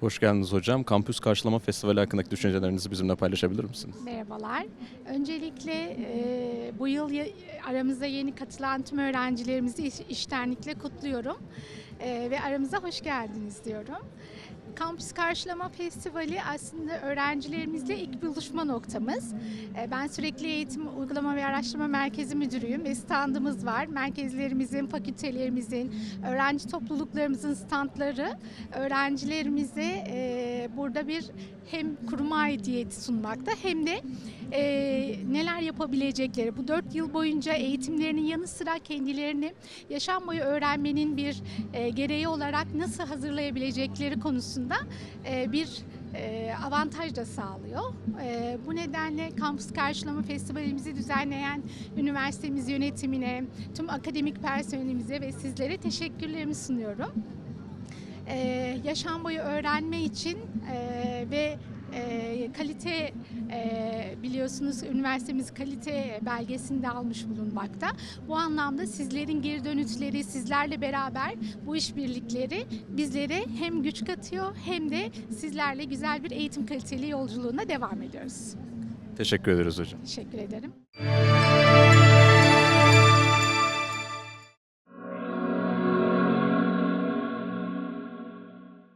Hoş geldiniz hocam. Kampüs Karşılama Festivali hakkındaki düşüncelerinizi bizimle paylaşabilir misiniz? Merhabalar. Öncelikle e, bu yıl aramıza yeni katılan tüm öğrencilerimizi iş- iştenlikle kutluyorum. E, ve aramıza hoş geldiniz diyorum. Kampüs Karşılama Festivali aslında öğrencilerimizle ilk buluşma noktamız. E, Ben sürekli eğitim uygulama ve araştırma merkezi müdürüyüm ve standımız var. Merkezlerimizin, fakültelerimizin, öğrenci topluluklarımızın standları öğrencilerimize e, burada bir hem kuruma aidiyeti sunmakta hem de e, neler yapabilecekleri bu dört yıl boyunca eğitimlerinin yanı sıra kendilerini yaşam boyu öğrenmenin bir e, gereği olarak nasıl hazırlayabilecekleri konusunda e, bir e, avantaj da sağlıyor. E, bu nedenle Kampüs Karşılama Festivalimizi düzenleyen üniversitemiz yönetimine, tüm akademik personelimize ve sizlere teşekkürlerimi sunuyorum. E, yaşam boyu öğrenme için e, ve e, kalite e, biliyorsunuz üniversitemiz kalite belgesini de almış bulunmakta. Bu anlamda sizlerin geri dönüşleri, sizlerle beraber bu işbirlikleri bizlere hem güç katıyor hem de sizlerle güzel bir eğitim kaliteli yolculuğuna devam ediyoruz. Teşekkür ederiz hocam. Teşekkür ederim.